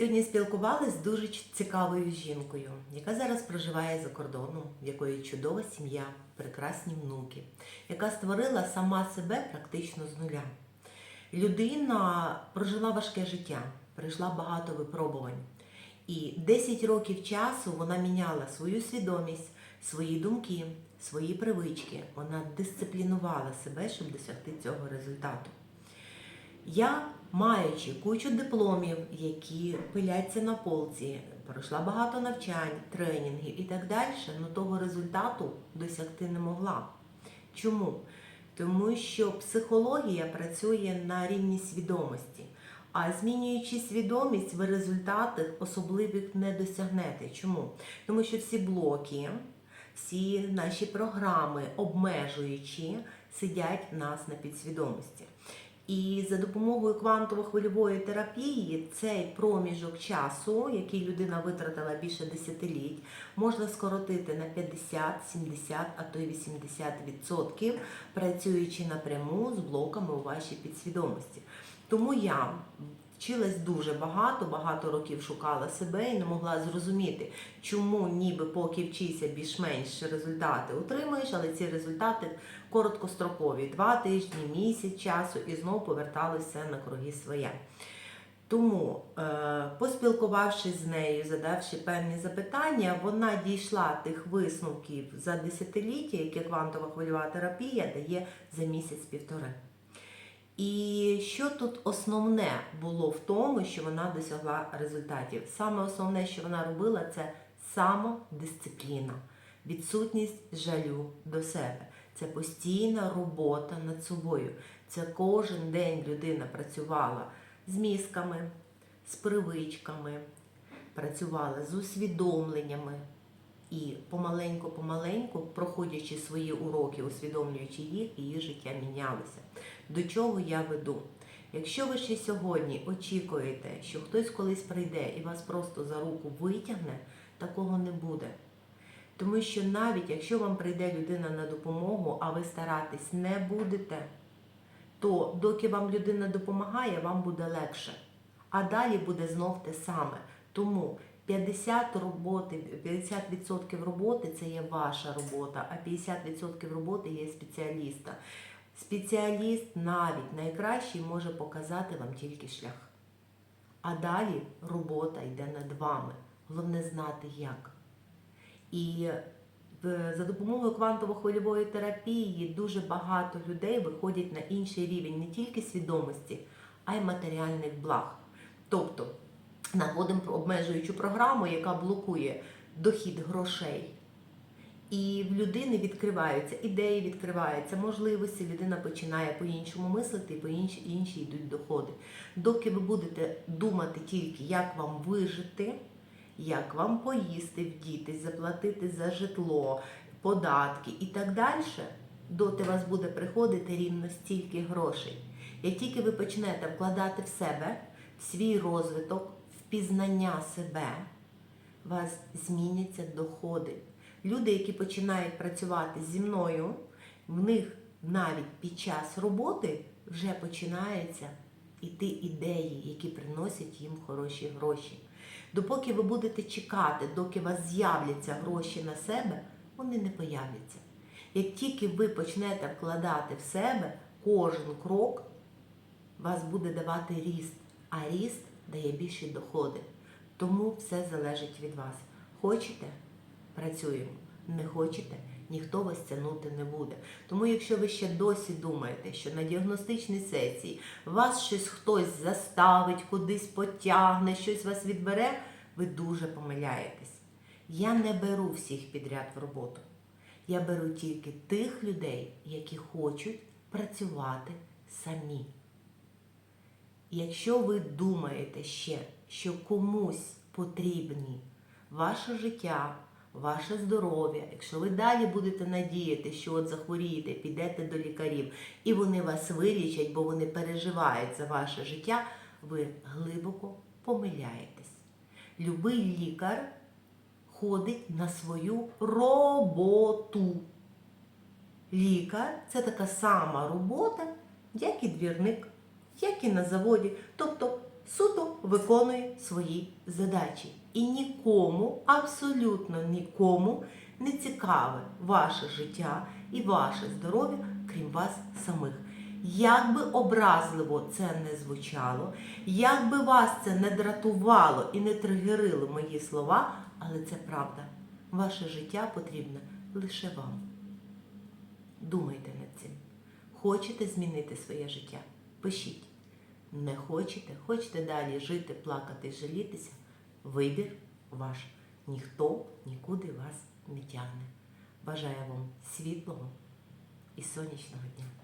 Сьогодні спілкувалася з дуже цікавою жінкою, яка зараз проживає за кордоном, в якої чудова сім'я, прекрасні внуки, яка створила сама себе практично з нуля. Людина прожила важке життя, пройшла багато випробувань. І 10 років часу вона міняла свою свідомість, свої думки, свої привички. Вона дисциплінувала себе, щоб досягти цього результату. Я, маючи кучу дипломів, які пиляться на полці, пройшла багато навчань, тренінгів і так далі, але того результату досягти не могла. Чому? Тому що психологія працює на рівні свідомості. А змінюючи свідомість, ви результати особливих не досягнете. Чому? Тому що всі блоки, всі наші програми, обмежуючі, сидять в нас на підсвідомості. І за допомогою квантово-хвильової терапії цей проміжок часу, який людина витратила більше десятиліть, можна скоротити на 50, 70, а то й 80%, працюючи напряму з блоками у вашій підсвідомості. Тому я вчилась дуже багато, багато років шукала себе і не могла зрозуміти, чому ніби поки вчися більш-менш результати отримуєш, але ці результати короткострокові два тижні, місяць часу і знову поверталися на круги своє. Тому, е, поспілкувавшись з нею, задавши певні запитання, вона дійшла тих висновків за десятиліття, яке квантова хвильова терапія дає за місяць-півтори. І що тут основне було в тому, що вона досягла результатів? Саме основне, що вона робила, це самодисципліна, відсутність жалю до себе. Це постійна робота над собою. Це кожен день людина працювала з мізками, з привичками, працювала з усвідомленнями. І помаленьку-помаленьку, проходячи свої уроки, усвідомлюючи їх, її життя мінялося. До чого я веду? Якщо ви ще сьогодні очікуєте, що хтось колись прийде і вас просто за руку витягне, такого не буде. Тому що навіть якщо вам прийде людина на допомогу, а ви старатись не будете, то доки вам людина допомагає, вам буде легше. А далі буде знов те саме. Тому 50 роботи, 50% роботи це є ваша робота, а 50% роботи є спеціаліста. Спеціаліст навіть найкращий може показати вам тільки шлях. А далі робота йде над вами. Головне знати як. І за допомогою квантово-хвильової терапії дуже багато людей виходять на інший рівень не тільки свідомості, а й матеріальних благ. Тобто знаходимо обмежуючу програму, яка блокує дохід грошей. І в людини відкриваються ідеї, відкриваються можливості, людина починає по-іншому мислити, і по інші, інші йдуть доходи. Доки ви будете думати тільки, як вам вижити, як вам поїсти, вдітись, заплатити за житло, податки і так далі, доти вас буде приходити рівно стільки грошей. Як тільки ви почнете вкладати в себе, в свій розвиток, в пізнання себе, у вас зміняться доходи. Люди, які починають працювати зі мною, в них навіть під час роботи вже починаються іти ідеї, які приносять їм хороші гроші. Допоки ви будете чекати, доки у вас з'являться гроші на себе, вони не появляться. Як тільки ви почнете вкладати в себе, кожен крок вас буде давати ріст, а ріст дає більші доходи. Тому все залежить від вас. Хочете? Працюємо. Не хочете, ніхто вас тягнути не буде. Тому, якщо ви ще досі думаєте, що на діагностичній сесії вас щось хтось заставить, кудись потягне, щось вас відбере, ви дуже помиляєтесь. Я не беру всіх підряд в роботу. Я беру тільки тих людей, які хочуть працювати самі. Якщо ви думаєте ще, що комусь потрібні ваше життя, ваше здоров'я, якщо ви далі будете надіяти, що от захворієте, підете до лікарів і вони вас вилічать, бо вони переживають за ваше життя, ви глибоко помиляєтесь. Любий лікар ходить на свою роботу. Лікар це така сама робота, як і двірник, як і на заводі. Тобто суто виконує свої задачі. І нікому, абсолютно нікому не цікаве ваше життя і ваше здоров'я, крім вас самих. Як би образливо це не звучало, як би вас це не дратувало і не тригерило мої слова, але це правда. Ваше життя потрібне лише вам. Думайте над цим. Хочете змінити своє життя? Пишіть. Не хочете, хочете далі жити, плакати, жалітися. Вибір ваш. Ніхто нікуди вас не тягне. Бажаю вам світлого і сонячного дня.